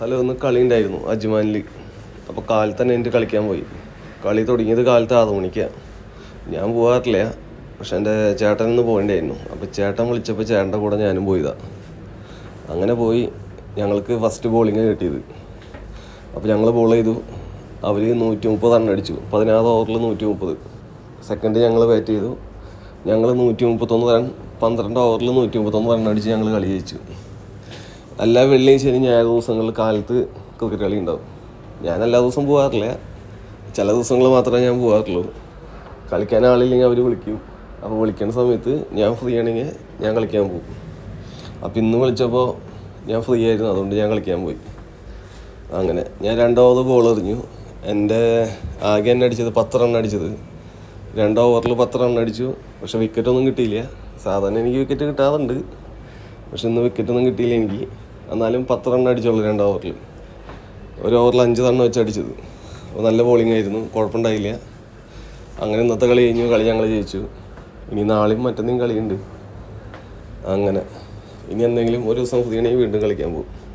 Hello ഒന്ന് കളി ഉണ്ടായിരുന്നു അജ്മാനിൽ. അപ്പോൾ കാലത്ത് തന്നെ എന്റെ കളിക്കാൻ പോയി. കളി തുടങ്ങിയത് കാലത്ത് ആറ് മണിക്കാണ് ഞാൻ പോകാറില്ല പക്ഷെ എന്റെ ചേട്ടൻ ഒന്ന് പോകേണ്ടായിരുന്നു. അപ്പോൾ ചേട്ടൻ വിളിച്ചപ്പോൾ ചേട്ടന്റെ കൂടെ ഞാനും പോയതാണ് അങ്ങനെ പോയി ഞങ്ങൾക്ക് ഫസ്റ്റ് ബോളിങ് കിട്ടിയത്. അപ്പോൾ ഞങ്ങൾ ബോൾ ചെയ്തു. അവർ നൂറ്റി മുപ്പത് റൺ അടിച്ചു. പതിനാറ് ഓവറിൽ നൂറ്റി മുപ്പത് സെക്കൻഡ് ഞങ്ങൾ ബാറ്റ് ചെയ്തു. ഞങ്ങൾ നൂറ്റി മുപ്പത്തൊന്ന് റൺ പന്ത്രണ്ട് ഓവറിൽ നൂറ്റി മുപ്പത്തൊന്ന് റൺ അടിച്ച് ഞങ്ങൾ കളി ജയിച്ചു. എല്ലാ വെള്ളിയും ശനി ഞായർ ദിവസങ്ങളിൽ കാലത്ത് ക്രിക്കറ്റ് കളി ഉണ്ടാവും. ഞാൻ എല്ലാ ദിവസവും പോകാറില്ല ചില ദിവസങ്ങൾ മാത്രമേ ഞാൻ പോകാറുള്ളൂ കളിക്കാൻ ആളില്ലെങ്കിൽ അവർ വിളിക്കും. അപ്പോൾ വിളിക്കുന്ന സമയത്ത് ഞാൻ ഫ്രീ ആണെങ്കിൽ ഞാൻ കളിക്കാൻ പോകും. അപ്പോൾ ഇന്ന് വിളിച്ചപ്പോൾ ഞാൻ ഫ്രീ ആയിരുന്നു. അതുകൊണ്ട് ഞാൻ കളിക്കാൻ പോയി. അങ്ങനെ ഞാൻ രണ്ടാമത് ബോൾ എറിഞ്ഞു. എന്റെ ആകെ എന്നെ അടിച്ചത് പത്ത് റൺ അടിച്ചത്. രണ്ട് ഓവറിൽ പത്ത് റൺ അടിച്ചു. പക്ഷെ വിക്കറ്റൊന്നും കിട്ടിയില്ല. സാധാരണ എനിക്ക് വിക്കറ്റ് കിട്ടാറുണ്ട്. പക്ഷെ ഇന്ന് വിക്കറ്റൊന്നും കിട്ടിയില്ല എനിക്ക്. എന്നാലും പത്ത് റൺ അടിച്ചുള്ളൂ രണ്ട് ഓവറിൽ. ഒരു ഓവറിൽ അഞ്ച് റൺ വെച്ച് അടിച്ചത്. അപ്പോൾ നല്ല ബോളിംഗ് ആയിരുന്നു. കുഴപ്പമുണ്ടായില്ല. അങ്ങനെ ഇന്നത്തെ കളി കഴിഞ്ഞു. കളി ഞങ്ങൾ ജയിച്ചു. ഇനി നാളെയും മറ്റെന്തെങ്കിലും കളിയുണ്ട്. അങ്ങനെ. ഇനി എന്തെങ്കിലും ഒരു ദിവസം ഫ്രീ വീണ്ടും കളിക്കാൻ പോകും.